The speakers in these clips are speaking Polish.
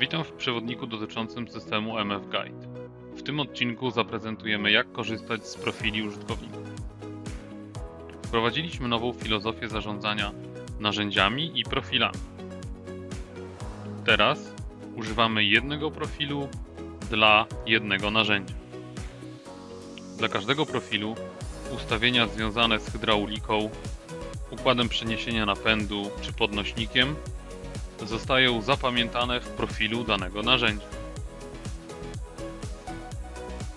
Witam w przewodniku dotyczącym systemu MF Guide. W tym odcinku zaprezentujemy jak korzystać z profili użytkowników. Wprowadziliśmy nową filozofię zarządzania narzędziami i profilami. Teraz używamy jednego profilu dla jednego narzędzia. Dla każdego profilu ustawienia związane z hydrauliką, układem przeniesienia napędu czy podnośnikiem zostają zapamiętane w profilu danego narzędzia.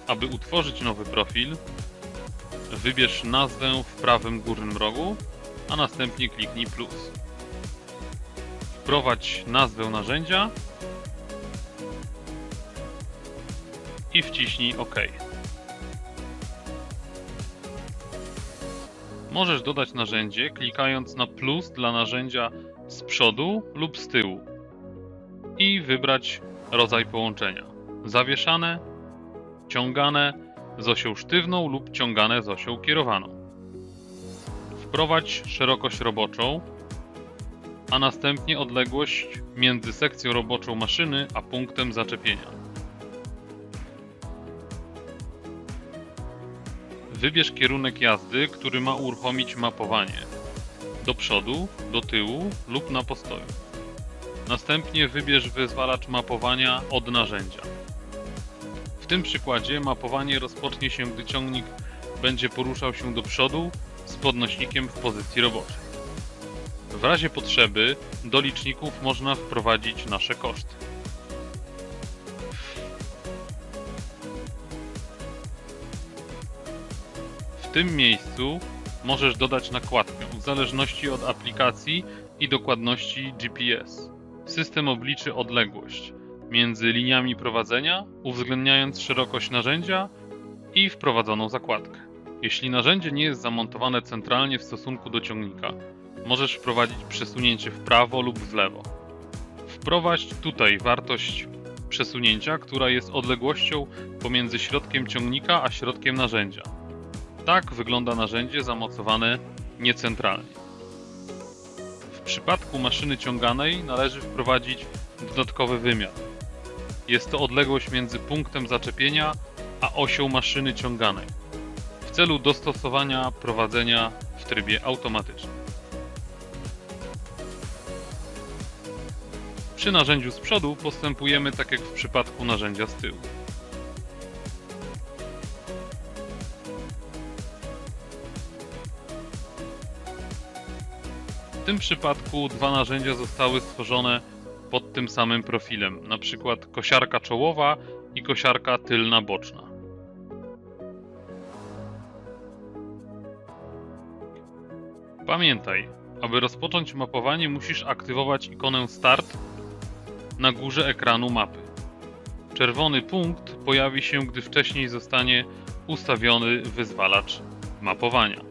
Aby utworzyć nowy profil, wybierz nazwę w prawym górnym rogu, a następnie kliknij plus. Wprowadź nazwę narzędzia i wciśnij OK. Możesz dodać narzędzie klikając na plus dla narzędzia z przodu lub z tyłu i wybrać rodzaj połączenia. Zawieszane, ciągane z osią sztywną lub ciągane z osią kierowaną. Wprowadź szerokość roboczą, a następnie odległość między sekcją roboczą maszyny a punktem zaczepienia. Wybierz kierunek jazdy, który ma uruchomić mapowanie do przodu, do tyłu lub na postoju. Następnie wybierz wyzwalacz mapowania od narzędzia. W tym przykładzie mapowanie rozpocznie się, gdy ciągnik będzie poruszał się do przodu z podnośnikiem w pozycji roboczej. W razie potrzeby do liczników można wprowadzić nasze koszty. Tym miejscu możesz dodać nakładkę w zależności od aplikacji i dokładności GPS. System obliczy odległość między liniami prowadzenia, uwzględniając szerokość narzędzia i wprowadzoną zakładkę. Jeśli narzędzie nie jest zamontowane centralnie w stosunku do ciągnika, możesz wprowadzić przesunięcie w prawo lub w lewo. Wprowadź tutaj wartość przesunięcia, która jest odległością pomiędzy środkiem ciągnika a środkiem narzędzia. Tak wygląda narzędzie zamocowane niecentralnie. W przypadku maszyny ciąganej należy wprowadzić dodatkowy wymiar. Jest to odległość między punktem zaczepienia a osią maszyny ciąganej w celu dostosowania prowadzenia w trybie automatycznym. Przy narzędziu z przodu postępujemy tak jak w przypadku narzędzia z tyłu. W tym przypadku dwa narzędzia zostały stworzone pod tym samym profilem, na przykład kosiarka czołowa i kosiarka tylna boczna. Pamiętaj, aby rozpocząć mapowanie musisz aktywować ikonę Start na górze ekranu mapy. Czerwony punkt pojawi się, gdy wcześniej zostanie ustawiony wyzwalacz mapowania.